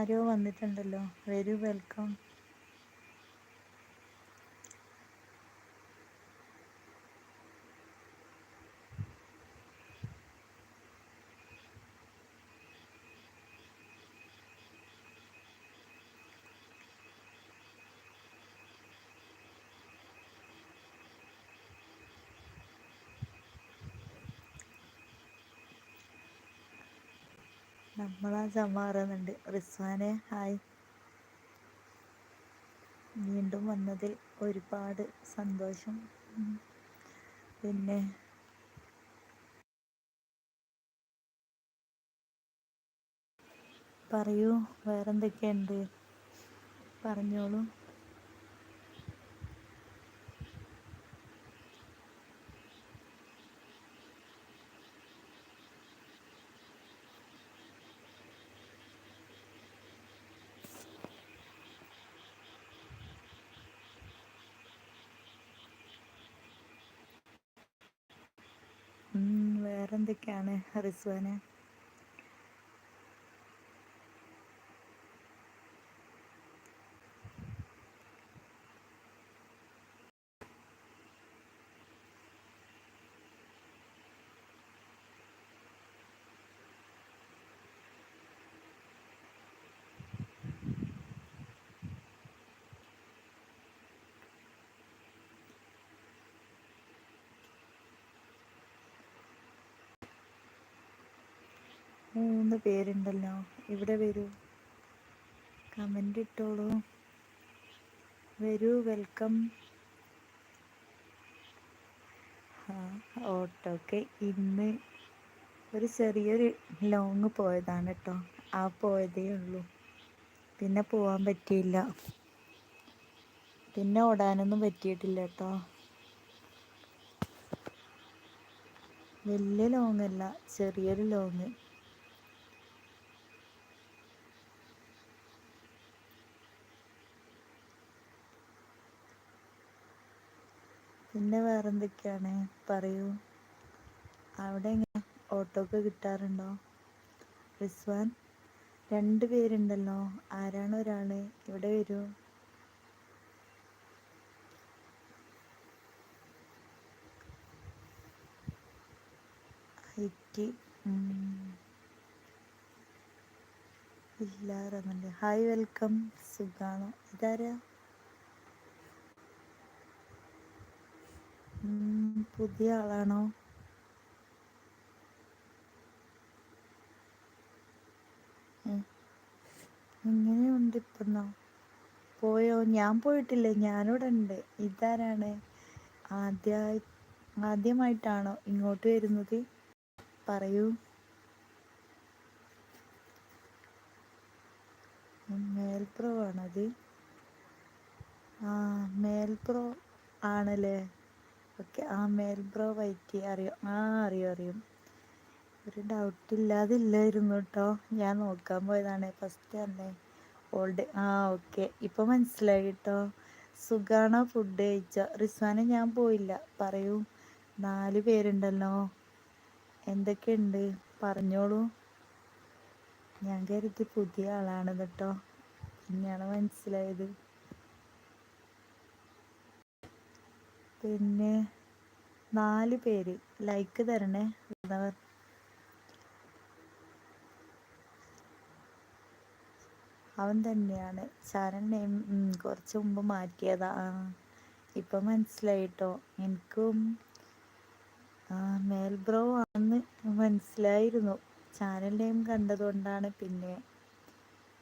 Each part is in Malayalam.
ആരോ വന്നിട്ടുണ്ടല്ലോ. വെരി വെൽക്കം നമ്മളാ ചമ്മാറുന്നുണ്ട് റിസ്വാനെ ഹായ്. വീണ്ടും വന്നതിൽ ഒരുപാട് സന്തോഷം. പിന്നെ പറയൂ വേറെന്തൊക്കെയുണ്ട്? പറഞ്ഞോളൂ. വേറെന്തൊക്കെയാണ് റിസ്വാന്? മൂന്ന് പേരുണ്ടല്ലോ. ഇവിടെ വരൂ. കമന്റ് ഇട്ടോളൂ. വരൂ വെൽക്കം. ഓട്ടോക്കെ ഇന്ന് ഒരു ചെറിയൊരു ലോങ് പോയതാണ് കേട്ടോ ആ പോയതേ ഉള്ളൂ. പിന്നെ പോവാൻ പറ്റിയില്ല. പിന്നെ ഓടാനൊന്നും പറ്റിയിട്ടില്ല കേട്ടോ വലിയ ലോങ് അല്ല ചെറിയൊരു ലോങ്. പിന്നെ വേറെന്തൊക്കെയാണ്? പറയൂ. അവിടെ എങ്ങനെ? ഓട്ടോക്ക് കിട്ടാറുണ്ടോ? റിസ്വാൻ രണ്ട് പേരുണ്ടല്ലോ. ആരാണ് ഒരാൾ ഇവിടെ വരൂ. ഹൈറ്റ് ഇല്ല റമന്റെ ഹായ് വെൽക്കം. സുഖാണോ? ഇതാരാ? പുതിയ ആളാണോ? എങ്ങനെയുണ്ട് ഇപ്പെന്നോ പോയോ? ഞാൻ പോയിട്ടില്ല. ഞാനിവിടെ ഉണ്ട് ഇതാരാണ്? ആദ്യ ആദ്യമായിട്ടാണോ ഇങ്ങോട്ട് വരുന്നത്? പറയൂ. മേൽപ്രോ ആണത്. ആ മേൽപ്രോ ആണല്ലേ? ഓക്കെ ആ മേൽബ്രോ വൈറ്റി അറിയോ? ആ അറിയോ അറിയും. ഒരു ഡൗട്ട് ഇല്ലാതില്ലായിരുന്നു കേട്ടോ ഞാൻ നോക്കാൻ പോയതാണ്. ഫസ്റ്റ് തന്നെ. ഓൾഡ് ആ ഓക്കെ ഇപ്പൊ മനസ്സിലായി കേട്ടോ സുഖാണോ ഫുഡ് കഴിച്ച? റിസ്വാനെ ഞാൻ പോയില്ല. പറയൂ. നാല് പേരുണ്ടല്ലോ. എന്തൊക്കെയുണ്ട്? പറഞ്ഞോളൂ. ഞാൻ കരുതി പുതിയ ആളാണ് കേട്ടോ പിന്നെയാണ് മനസ്സിലായത്. പിന്നെ നാല് പേര്. ലൈക്ക് തരണേ വരുന്നവർ അവൻ തന്നെയാണ്. ചാനൽ നെയിം കുറച്ച് മുമ്പ് മാറ്റിയതാ. ഇപ്പം മനസ്സിലായിട്ടോ? എനിക്കും മേൽബ്രോ ആണെന്ന് മനസ്സിലായിരുന്നു. ചാനൽ നെയിം കണ്ടതുകൊണ്ടാണ് പിന്നെ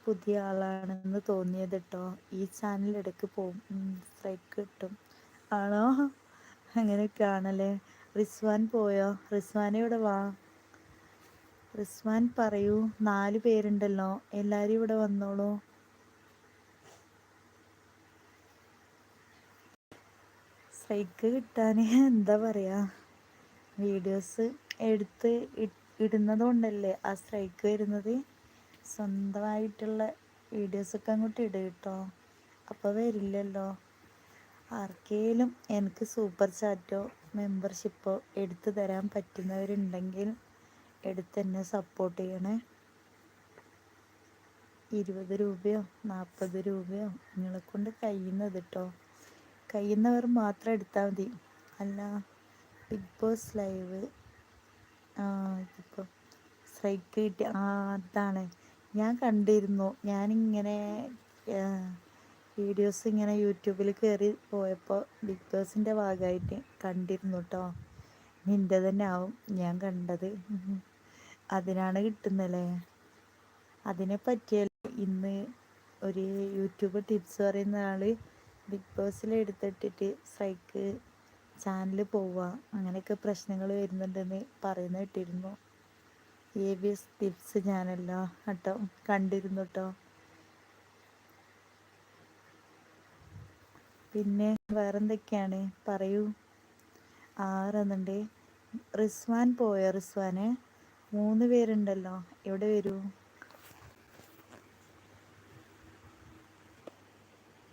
പുതിയ ആളാണെന്ന് തോന്നിയത് കേട്ടോ ഈ ചാനൽ ഇടയ്ക്ക് പോകും സ്ട്രൈക്ക് കിട്ടും. ആണോ? അങ്ങനെയൊക്കെ ആണല്ലേ റിസ്വാൻ പോയോ? റിസ്വാൻ ഇവിടെ വാ? റിസ്വാൻ പറയൂ നാല് പേരുണ്ടല്ലോ. എല്ലാവരും ഇവിടെ വന്നോളൂ. സ്ട്രൈക്ക് കിട്ടാൻ എന്താ പറയുക വീഡിയോസ് എടുത്ത് ഇടുന്നത് കൊണ്ടല്ലേ ആ സ്ട്രൈക്ക് വരുന്നത്? സ്വന്തമായിട്ടുള്ള വീഡിയോസൊക്കെ അങ്ങോട്ട് ഇടുക കേട്ടോ. അപ്പോൾ വരില്ലല്ലോ. ആർക്കേലും എനിക്ക് സൂപ്പർ ചാറ്റോ മെമ്പർഷിപ്പോ എടുത്തു തരാൻ പറ്റുന്നവരുണ്ടെങ്കിൽ എടുത്ത് എന്നെ സപ്പോർട്ട് ചെയ്യണേ. ഇരുപത് രൂപയോ നാൽപ്പത് രൂപയോ നിങ്ങളെ കൊണ്ട് കഴിയുന്നത് കേട്ടോ കഴിയുന്നവർ മാത്രം എടുത്താൽ മതി. അല്ല ബിഗ് ബോസ് ലൈവ് ആ ഇതിപ്പോൾ സ്ട്രൈക്ക് കിട്ടി ആ അതാണ്. ഞാൻ കണ്ടിരുന്നു. ഞാനിങ്ങനെ വീഡിയോസ് ഇങ്ങനെ യൂട്യൂബിൽ കയറി പോയപ്പോൾ ബിഗ് ബോസിന്റെ ഭാഗമായിട്ട് കണ്ടിരുന്നു കേട്ടോ നിന്റെ തന്നെ ആവും ഞാൻ കണ്ടത്. അതിനാണ് കിട്ടുന്നല്ലേ? അതിനെ പറ്റിയല്ലോ ഇന്ന് ഒരു യൂട്യൂബ് ടിപ്സ് പറയുന്ന ആൾ ബിഗ് ബോസിൽ എടുത്തിട്ടിട്ട് സ്ട്രൈക്ക് ചാനൽ പോവുക അങ്ങനെയൊക്കെ പ്രശ്നങ്ങൾ വരുന്നുണ്ടെന്ന് പറയുന്ന കേട്ടിരുന്നു. എ ബി എസ് ടിപ്സ് ഞാനല്ലോ കേട്ടോ കണ്ടിരുന്നു കേട്ടോ പിന്നെ വേറെന്തൊക്കെയാണ്? പറയൂ. ആറെന്നുണ്ട് റിസ്വാൻ പോയോ? റിസ്വാന്? മൂന്ന് പേരുണ്ടല്ലോ. എവിടെ വരൂ?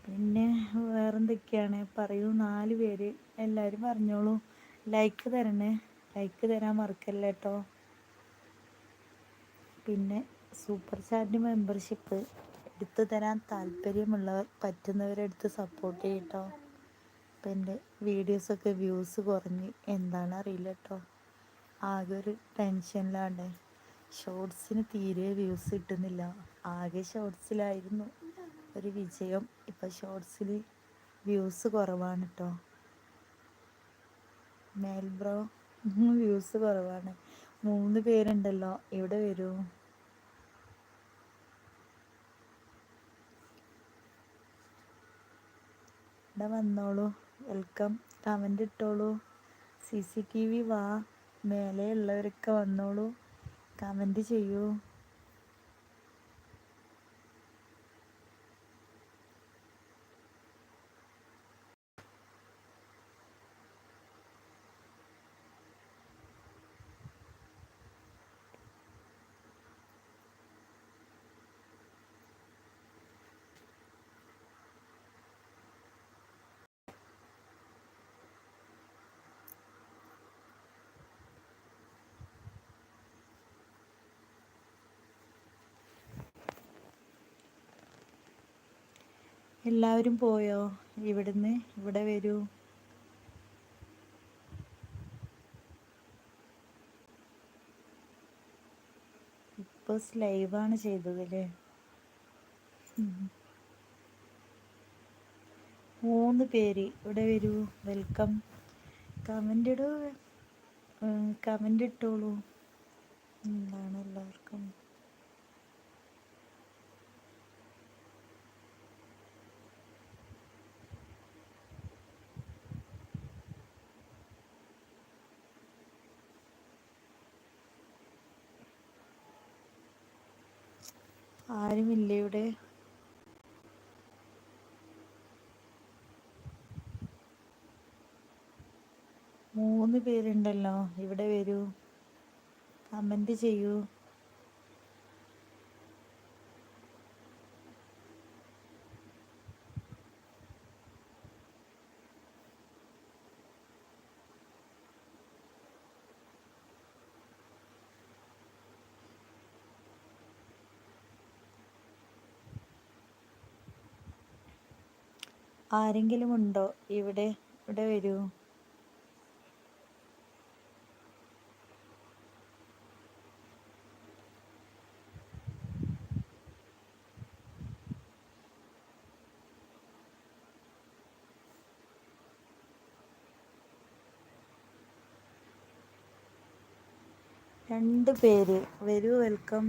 പിന്നെ വേറെന്തൊക്കെയാണ്? പറയൂ. നാല് പേര്. എല്ലാവരും പറഞ്ഞോളൂ. ലൈക്ക് തരണേ. ലൈക്ക് തരാൻ മറക്കല്ല കേട്ടോ പിന്നെ സൂപ്പർ ചാറ്റ് മെമ്പർഷിപ്പ്. എടുത്തു തരാൻ താല്പര്യമുള്ളവർ പറ്റുന്നവരെടുത്ത് സപ്പോർട്ട് ചെയ്യട്ടോ ഇപ്പം എന്റെ വീഡിയോസൊക്കെ വ്യൂസ് കുറഞ്ഞ് എന്താണ് അറിയില്ല കേട്ടോ ആകെ ഒരു ടെൻഷനിലാണ് ഷോർട്സിന് തീരെ വ്യൂസ് കിട്ടുന്നില്ല. ആകെ ഷോർട്സിലായിരുന്നു ഒരു വിജയം. ഇപ്പം ഷോർട്സിൽ വ്യൂസ് കുറവാണ് കേട്ടോ മേൽബ്രോ വ്യൂസ് കുറവാണ്. മൂന്ന് പേരുണ്ടല്ലോ. ഇവിടെ വരൂ? ഇവിടെ വന്നോളൂ. വെൽക്കം കമന്റ് ഇട്ടോളൂ. സി സി ടി വി വാ. മേലെയുള്ളവരൊക്കെ വന്നോളൂ. കമന്റ് ചെയ്യൂ. എല്ലാവരും പോയോ? ഇവിടുന്ന് ഇവിടെ വരൂ. ഇപ്പോൾ ലൈവാണ് ചെയ്തത് അല്ലേ മൂന്ന് പേര് ഇവിടെ വരൂ. വെൽക്കം കമന്റ് ഇടൂ. കമന്റ് ഇട്ടോളൂ. എന്താണ് എല്ലാവർക്കും? ആരുമില്ല ഇവിടെ. മൂന്ന് പേരുണ്ടല്ലോ. ഇവിടെ വരൂ. കമന്റ് ചെയ്യൂ. ആരെങ്കിലും ഉണ്ടോ ഇവിടെ? ഇവിടെ വരൂ. രണ്ട് പേര് വരൂ വെൽക്കം.